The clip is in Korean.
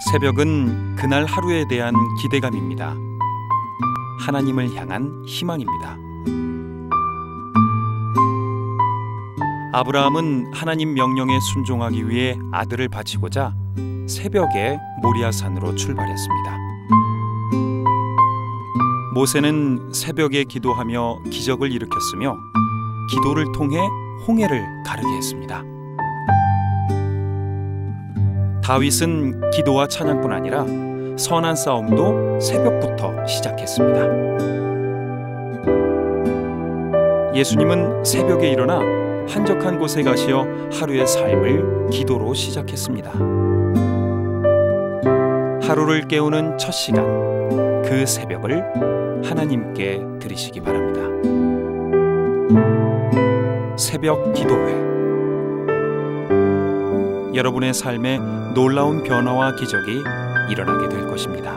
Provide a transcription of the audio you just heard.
새벽은 그날 하루에 대한 기대감입니다. 하나님을 향한 희망입니다. 아브라함은 하나님 명령에 순종하기 위해 아들을 바치고자 새벽에 모리아산으로 출발했습니다. 모세는 새벽에 기도하며 기적을 일으켰으며 기도를 통해 홍해를 가르게 했습니다. 다윗은 기도와 찬양뿐 아니라 선한 싸움도 새벽부터 시작했습니다. 예수님은 새벽에 일어나 한적한 곳에 가시어 하루의 삶을 기도로 시작했습니다. 하루를 깨우는 첫 시간, 그 새벽을 하나님께 드리시기 바랍니다. 새벽 기도회 여러분의 삶에 놀라운 변화와 기적이 일어나게 될 것입니다.